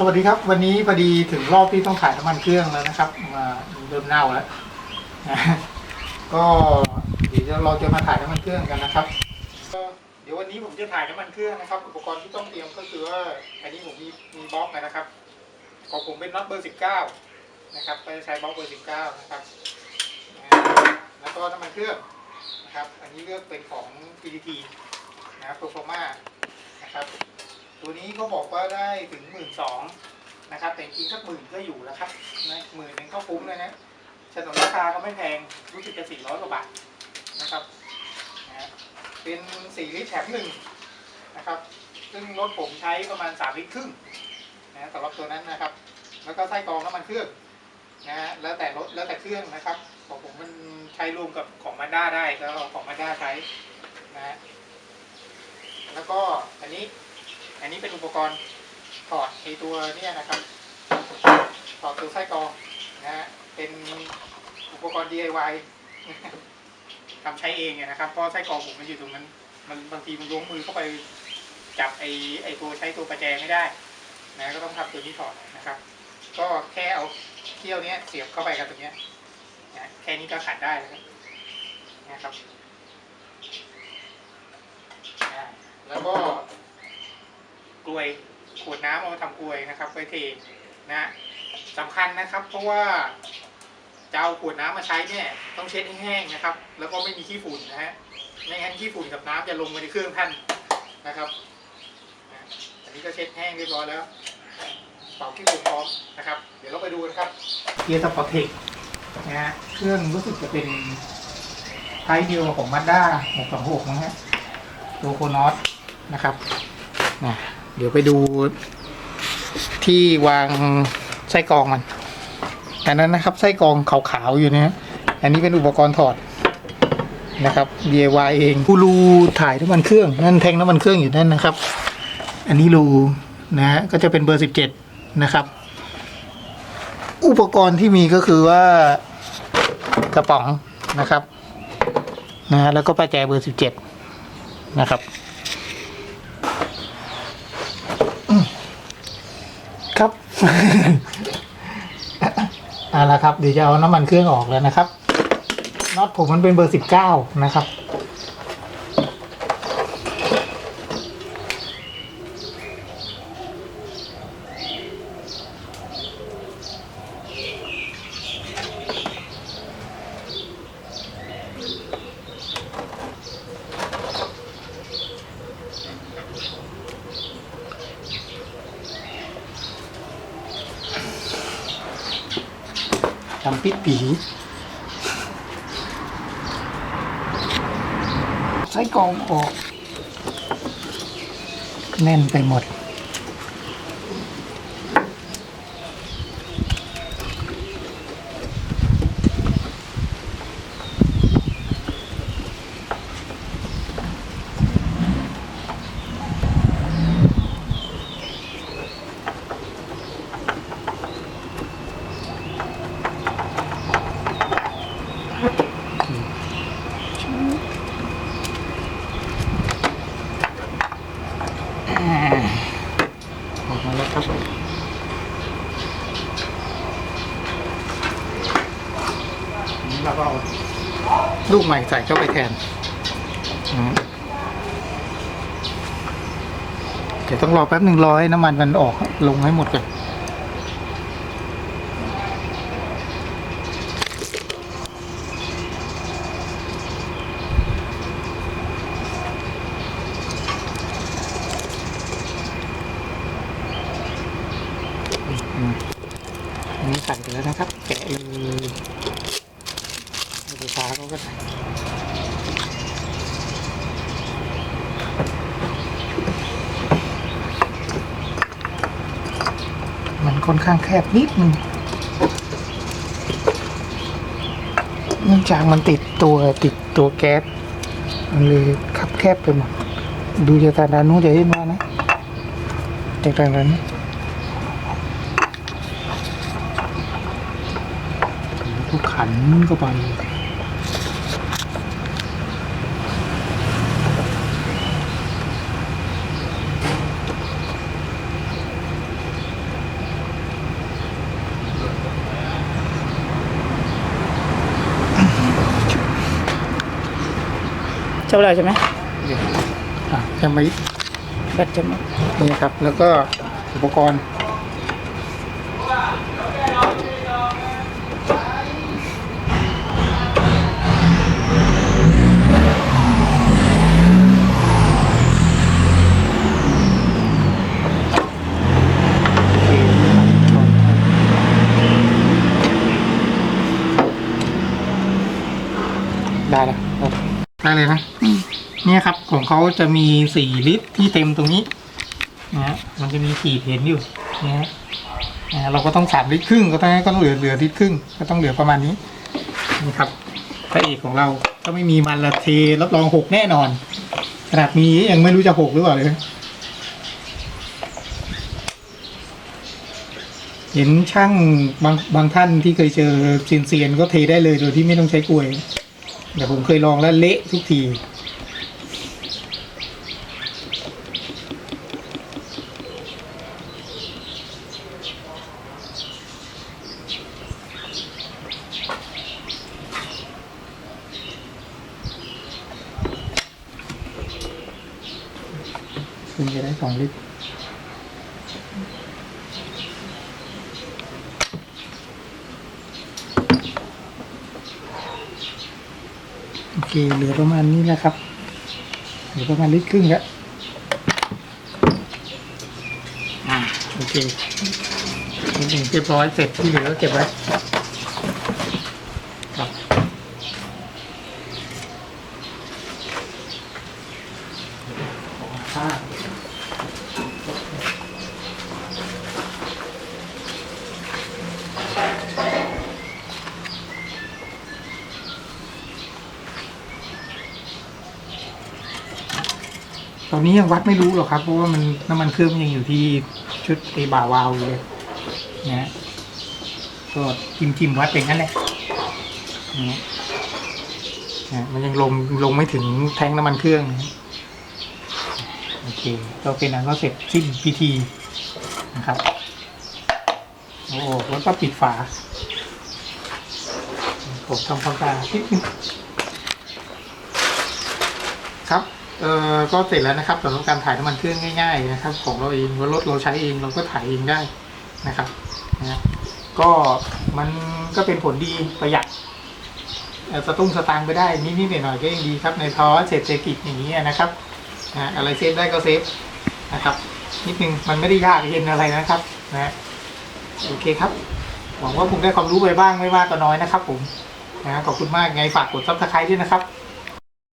สวัสดีครับ วันนี้พอดีถึงรอบที่ต้องถ่ายน้ำมันเครื่องแล้วนะครับมาเริ่มเน่าแล้วนะก็เดี๋ยวเราจะมาถ่ายน้ำมันเครื่องกันนะครับก็เดี๋ยววันนี้ผมจะถ่ายน้ำมันเครื่องนะครับ อุปกรณ์ที่ต้องเตรียมก็คือว่าอันนี้ผมมีมีบล็อกนะครับของผมเป็นน็อตเบอร์สิบเก้านะครับก็จะใช้บล็อกเบอร์สิบเก้านะครับแล้วก็น้ำมันเครื่องนะครับ อันนี้เลือกเป็นของ PTT นะครับ Performa นะครับ ตัวนี้เขาบอกว่าได้ถึงหมื่นสองนะครับ แต่จริงๆสักหมื่นก็อยู่แล้วครับนะหมื่นหนึงก็คุ้มเลยนะฉนวนราคาก็ไม่แพงรู้สึกจะสี่ร้อยกว่าบาทนะครับนะฮะเป็นสี่ลิตรแถมหนึ่งนะครับ ซึ่งรถผมใช้ประมาณสามลิตรครึ่งนะสำหรับตัวนั้นนะครับ แล้วก็ไส้กรองน้ำมันเครื่องนะฮะแล้วแต่รถแล้วแต่เครื่องนะครับของผมมันใช้รวมกับของมาด้าได้ก็เอาของมาด้าใช้นะฮะแล้วก็อันนี้ อันนี้เป็นอุปกรณ์ถอดไอตัวเนี่ยนะครับถอดตัวไส้กรองนะฮะเป็นอุปกรณ์ DIY ทำใช้เองเนี่ยนะครับเพราะไส้กรองผมมันอยู่ตรงนั้น มันบางทีมันล้วงมือเข้าไปจับไอไอตัวใช้ตัวประแจไม่ได้นะก็ต้องทำตัวนี้ถอดนะครับ ก็แค่เอาเที่ยวเนี้ยเสียบเข้าไปกับตรงเนี้ยนะแค่นี้ก็ขัดได้แล้วนะครับอ่าแล้วก็ กลวยขวดน้ำเอามาทำกลวยนะครับไว้เทนะสำคัญนะครับ เพราะว่าจะเอาขวดน้ำมาใช้เนี่ยต้องเช็ดให้แห้งนะครับ แล้วก็ไม่มีขี้ฝุ่นนะฮะไม่งั้นขี้ฝุ่นกับน้ำจะลงไปในเครื่องท่านนะครับอันนี้ก็เช็ดแห้งเรียบร้อยแล้วเป่าขี้ฝุ่นพร้อมนะครับ เดี๋ยวเราไปดูกันครับเกียร์สปอร์ตเทคนะฮะเครื่องรู้สึกจะเป็นไทป์เดียวกับของมาด้า626นะฮะตัวโคโนอตนะครับนะ เดี๋ยวไปดูที่วางไส้กรองมันอันนั้นนะครับไส้กรองขาวๆอยู่เนี่ยอันนี้เป็นอุปกรณ์ถอดนะครับ DIY เองกูรูถ่ายน้ำมันเครื่องนั่นแทงน้ำมันเครื่องอยู่นั่นนะครับ อันนี้รูนะฮะก็จะเป็นเบอร์สิบเจ็ดนะครับ อุปกรณ์ที่มีก็คือว่ากระป๋องนะครับนะฮะแล้วก็ประแจเบอร์สิบเจ็ดนะครับ ครับ เอาละครับเดี๋ยวจะเอาน้ำมันเครื่องออกแล้วนะครับน็อตผมมันเป็นเบอร์สิบเก้านะครับำปิดปีใส่กองออก แน่นไปหมด ครับนี่เราก็เอาลูกใหม่ใส่เข้าไปแทนเดี๋ยวต้องรอแป๊บหนึ่งรอให้น้ำมันมันออกลงให้หมดก่อน อันนี้ใส่ไปแล้วนะครับ แกะเลยไฟฟ้าเขาก็ใส่มันค่อนข้างแคบนิดนึงเนื่องจากมันติดตัวติดตัวแก๊สมันเลยคับแคบไปหมดดูจากทาด้านนู้นจะเห็นว่านะจากทางด้าน ขันเข้าไปจ้าอะไรใช่ไหมอะยังไม่แบตจะหมดนี่ครับ แล้วก็อุปกรณ์ ได้แล้วได้เลยนะอืมเนี่ยครับของเขาจะมีสี่ลิตรที่เต็มตรงนี้นะฮะมันจะมีขีดเห็นอยู่นะฮะนะฮะเราก็ต้องสามลิตรครึ่งก็ต้องก็ต้องเหลือเหลือลิตรครึ่งก็ต้องเหลือประมาณนี้นี่ครับพระเอกของเราก็ไม่มีมันละเทรับรองหกแน่นอนขนาดมียังไม่รู้จะหกหรือเปล่าเลยเห็นช่างบางบางท่านที่เคยเจอเซียนเซียนๆก็เทได้เลยโดยที่ไม่ต้องใช้กลวย แต่ผมเคยลองแล้วเละทุกที คุณจะได้สองลิตร โอเคเหลือประมาณนี้นะครับเหลือประมาณลิตรครึ่งแล้วอ่าโอเคเรียบร้อยเสร็จที่เหลือก็เก็บไว้ ครับผ้า ตอนนี้ยังวัดไม่รู้หรอกครับ เพราะว่ามันน้ำมันเครื่องยังอยู่ที่ชุดเอบาวาวอยู่เลยนะฮะก็จิมจิมวัดเป็นงั้นแหละนะฮะนะมันยังลงลงไม่ถึงแทงน้ำมันเครื่องนะโอเคก็เป็นอันก็เสร็จสิ้นพิธีนะครับ โอ้แล้วก็ปิดฝาผมทำความสะอาดนิดนึงครับ เออก็เสร็จแล้วนะครับสำหรับการถ่ายน้ำมันเครื่องง่าย ๆ นะครับ ของเราเองว่ารถเราใช้เองเราก็ถ่ายเองได้นะครับนะก็มันก็เป็นผลดีประหยัดสตุ้งสตางค์ไปได้นิดๆหน่อยๆก็ยังดีครับในภาวะเศรษฐกิจอย่างนี้นะครับฮะอะไรเซฟได้ก็เซฟนะครับ นิดนึงมันไม่ได้ยากเย็นอะไรนะครับนะโอเคครับ หวังว่าผมได้ความรู้ไปบ้างไม่มากก็น้อยนะครับ ผมนะขอบคุณมากไงฝากกดซับสไครต์ด้วยนะครับ